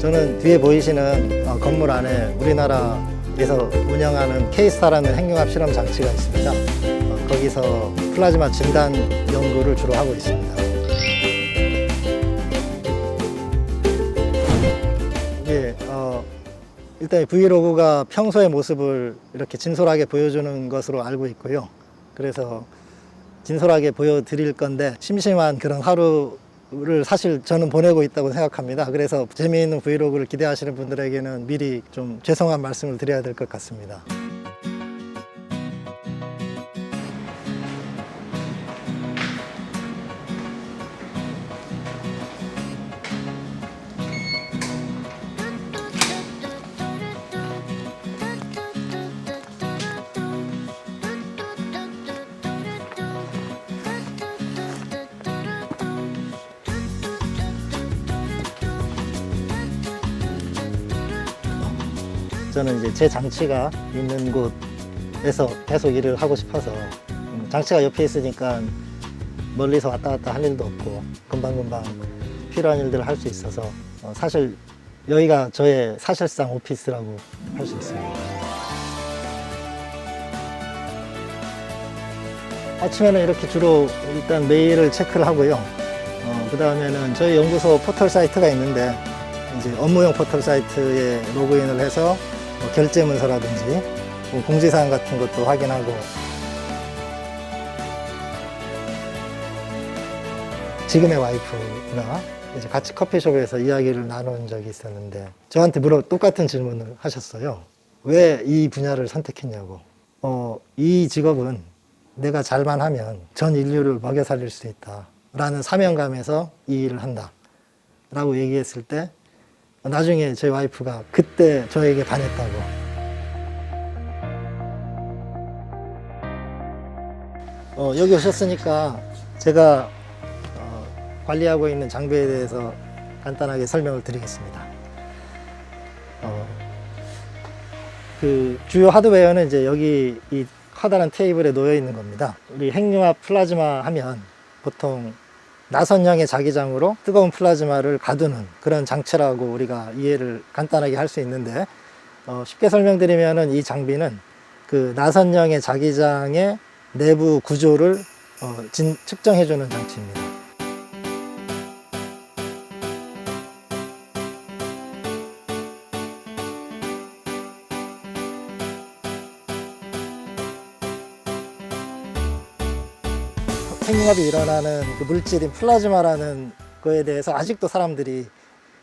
저는 뒤에 보이시는 어, 건물 안에 우리나라에서 운영하는 K스타라는 핵융합 실험 장치가 있습니다. 어, 거기서 플라즈마 진단 연구를 주로 하고 있습니다. 예, 어, 일단 브이로그가 평소의 모습을 이렇게 진솔하게 보여주는 것으로 알고 있고요. 그래서 진솔하게 보여드릴 건데 심심한 그런 하루 를 사실 저는 보내고 있다고 생각합니다. 그래서 재미있는 브이로그를 기대하시는 분들에게는 미리 좀 죄송한 말씀을 드려야 될 것 같습니다. 저는 이제 제 장치가 있는 곳에서 계속 일을 하고 싶어서 음, 장치가 옆에 있으니까 멀리서 왔다 갔다 할 일도 없고 금방금방 필요한 일들을 할 수 있어서 어, 사실 여기가 저의 사실상 오피스라고 할 수 있습니다. 아침에는 이렇게 주로 일단 메일을 체크를 하고요. 어, 그 다음에는 저희 연구소 포털 사이트가 있는데 이제 업무용 포털 사이트에 로그인을 해서 뭐 결제 문서라든지 뭐 공지사항 같은 것도 확인하고 지금의 와이프가 이제 같이 커피숍에서 이야기를 나눈 적이 있었는데 저한테 물어 똑같은 질문을 하셨어요. 왜 이 분야를 선택했냐고. 어, 이 직업은 내가 잘만 하면 전 인류를 먹여 살릴 수 있다. 라는 사명감에서 이 일을 한다. 라고 얘기했을 때 나중에 제 와이프가 그때 저에게 반했다고. 어, 여기 오셨으니까 제가 어, 관리하고 있는 장비에 대해서 간단하게 설명을 드리겠습니다. 어, 그 주요 하드웨어는 이제 여기 이 커다란 테이블에 놓여 있는 겁니다. 우리 핵융합 플라즈마 하면 보통 나선형의 자기장으로 뜨거운 플라즈마를 가두는 그런 장치라고 우리가 이해를 간단하게 할 수 있는데 어, 쉽게 설명드리면은 이 장비는 그 나선형의 자기장의 내부 구조를 어, 진- 측정해주는 장치입니다. 핵융합이 일어나는 그 물질인 플라즈마라는 거에 대해서 아직도 사람들이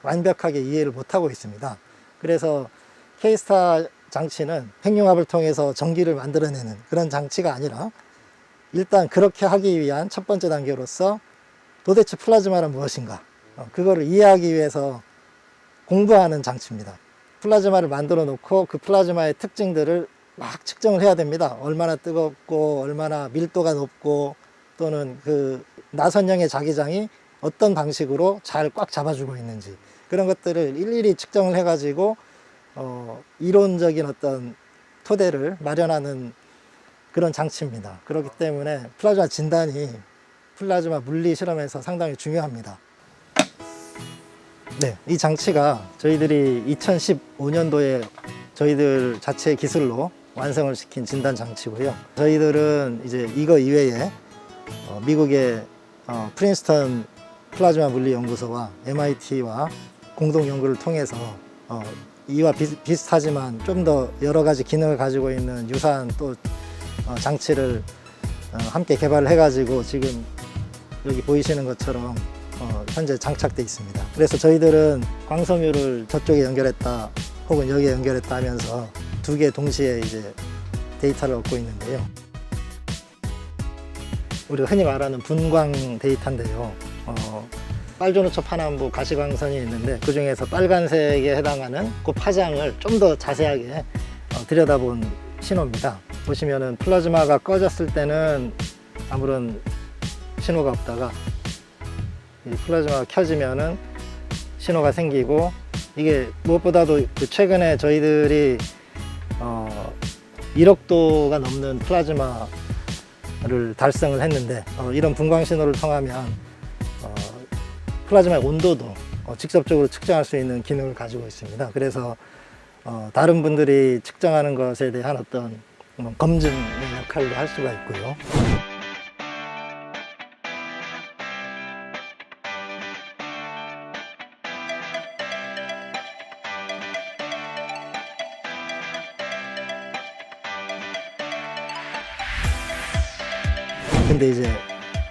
완벽하게 이해를 못하고 있습니다. 그래서 K스타 장치는 핵융합을 통해서 전기를 만들어내는 그런 장치가 아니라 일단 그렇게 하기 위한 첫 번째 단계로서 도대체 플라즈마란 무엇인가 어, 그거를 이해하기 위해서 공부하는 장치입니다. 플라즈마를 만들어 놓고 그 플라즈마의 특징들을 막 측정을 해야 됩니다. 얼마나 뜨겁고 얼마나 밀도가 높고 또는 그 나선형의 자기장이 어떤 방식으로 잘 꽉 잡아주고 있는지 그런 것들을 일일이 측정을 해가지고 어, 이론적인 어떤 토대를 마련하는 그런 장치입니다. 그렇기 때문에 플라즈마 진단이 플라즈마 물리 실험에서 상당히 중요합니다. 네, 이 장치가 저희들이 2015년도에 저희들 자체 기술로 완성을 시킨 진단 장치고요. 저희들은 이제 이거 이외에 어, 미국의 어, 프린스턴 플라즈마 물리 연구소와 MIT와 공동 연구를 통해서 어, 이와 비, 비슷하지만 좀 더 여러 가지 기능을 가지고 있는 유사한 또 어, 장치를 어, 함께 개발을 해가지고 지금 여기 보이시는 것처럼 어, 현재 장착돼 있습니다. 그래서 저희들은 광섬유를 저쪽에 연결했다 혹은 여기에 연결했다 하면서 두 개 동시에 이제 데이터를 얻고 있는데요. 우리가 흔히 말하는 분광 데이터인데요. 어, 빨주노초 파남부 가시광선이 있는데 그 중에서 빨간색에 해당하는 그 파장을 좀 더 자세하게 어, 들여다본 신호입니다. 보시면은 플라즈마가 꺼졌을 때는 아무런 신호가 없다가 이 플라즈마가 켜지면은 신호가 생기고 이게 무엇보다도 그 최근에 저희들이 어, 1억 도가 넘는 플라즈마 를 달성을 했는데 어, 이런 분광 신호를 통하면 어, 플라즈마의 온도도 어, 직접적으로 측정할 수 있는 기능을 가지고 있습니다. 그래서 어, 다른 분들이 측정하는 것에 대한 어떤 어, 검증의 역할도 할 수가 있고요. 근데 이제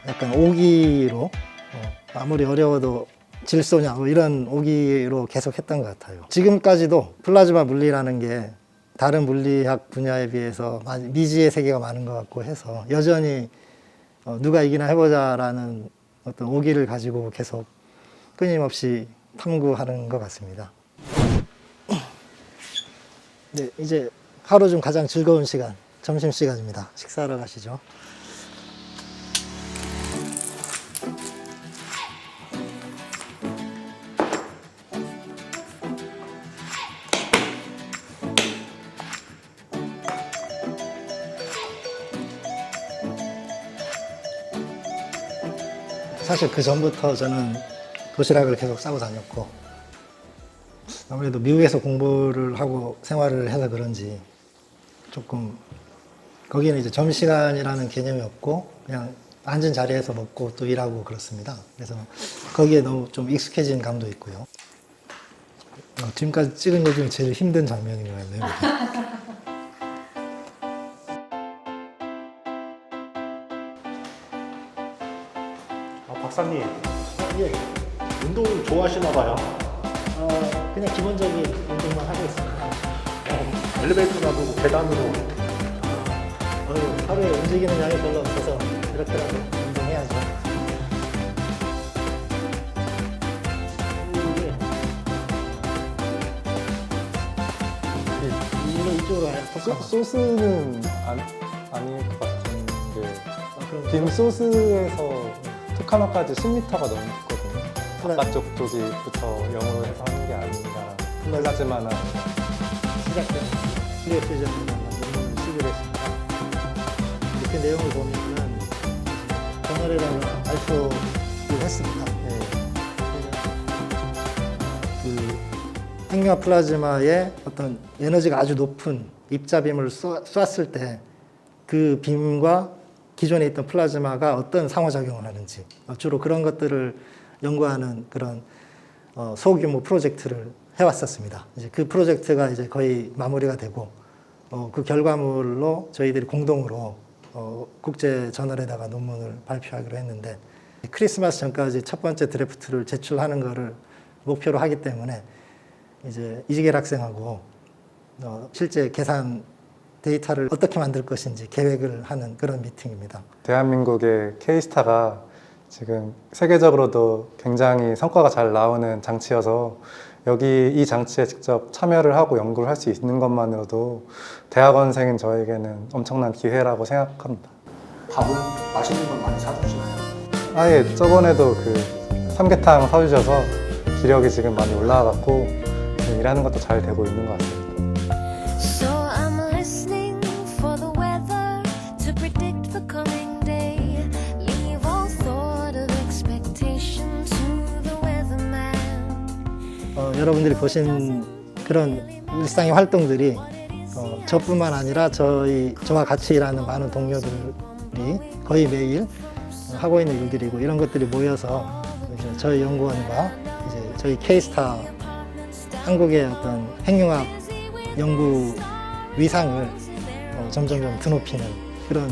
약간 오기로 어, 아무리 어려워도 질소냐 뭐 이런 오기로 계속 했던 것 같아요. 지금까지도 플라즈마 물리라는 게 다른 물리학 분야에 비해서 미지의 세계가 많은 것 같고 해서 여전히 어, 누가 이기나 해보자라는 어떤 오기를 가지고 계속 끊임없이 탐구하는 것 같습니다. 네, 이제 하루 중 가장 즐거운 시간, 점심 시간입니다. 식사하러 가시죠. 사실 그 전부터 저는 도시락을 계속 싸고 다녔고 아무래도 미국에서 공부를 하고 생활을 해서 그런지 조금 거기는 이제 점심시간이라는 개념이 없고 그냥 앉은 자리에서 먹고 또 일하고 그렇습니다. 그래서 거기에 너무 좀 익숙해진 감도 있고요. 어, 지금까지 찍은 것 중에 제일 힘든 장면인 것 같네요. 박사님 예, 운동 좋아하시나 봐요. 어, 그냥 기본적인 운동만 하고 있습니다. 엘리베이터 가고 계단으로 어휴, 하루에 움직이는 양이 별로 없어서 이렇게라도 운동해야죠. 이게 네, 이거 이쪽으로 와요. 소, 소스는 안, 아닐 것 같은데 아, 그럼 빔 소스에서 토카마까지 10m가 넘거든요. 플라- 바깥쪽 쪽이부터 영어로 해서 하는 게 아닌가. 플라즈마나 시작된 클리어 퓨전이라는 논문을 수주를 했습니다. 이렇게 내용을 보면은 저널에다가 발표를 했습니다. 네. 그 핵융합 플라즈마의 어떤 에너지가 아주 높은 입자빔을 쏘- 쐈을 때 그 빔과 기존에 있던 플라즈마가 어떤 상호작용을 하는지 어, 주로 그런 것들을 연구하는 그런 어, 소규모 프로젝트를 해왔었습니다. 이제 그 프로젝트가 이제 거의 마무리가 되고 어, 그 결과물로 저희들이 공동으로 어, 국제 저널에다가 논문을 발표하기로 했는데 크리스마스 전까지 첫 번째 드래프트를 제출하는 것을 목표로 하기 때문에 이제 이지겔 학생하고 어, 실제 계산 데이터를 어떻게 만들 것인지 계획을 하는 그런 미팅입니다. 대한민국의 K스타가 지금 세계적으로도 굉장히 성과가 잘 나오는 장치여서 여기 이 장치에 직접 참여를 하고 연구를 할 수 있는 것만으로도 대학원생인 저에게는 엄청난 기회라고 생각합니다. 밥은 맛있는 건 많이 사주시나요? 아예 저번에도 그 삼계탕 사주셔서 기력이 지금 많이 올라와갖고 일하는 것도 잘 되고 있는 것 같아요. 여러분들이 보신 그런 일상의 활동들이 어, 저뿐만 아니라 저희 저와 같이 일하는 많은 동료들이 거의 매일 하고 있는 일들이고 이런 것들이 모여서 이제 저희 연구원과 이제 저희 K스타 한국의 어떤 핵융합 연구 위상을 어, 점점 좀 드높이는 그런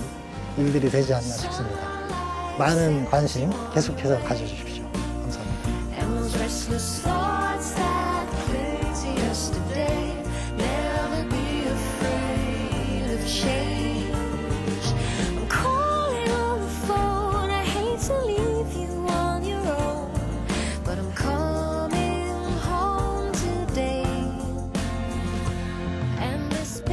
일들이 되지 않나 싶습니다. 많은 관심 계속해서 가져주십시오.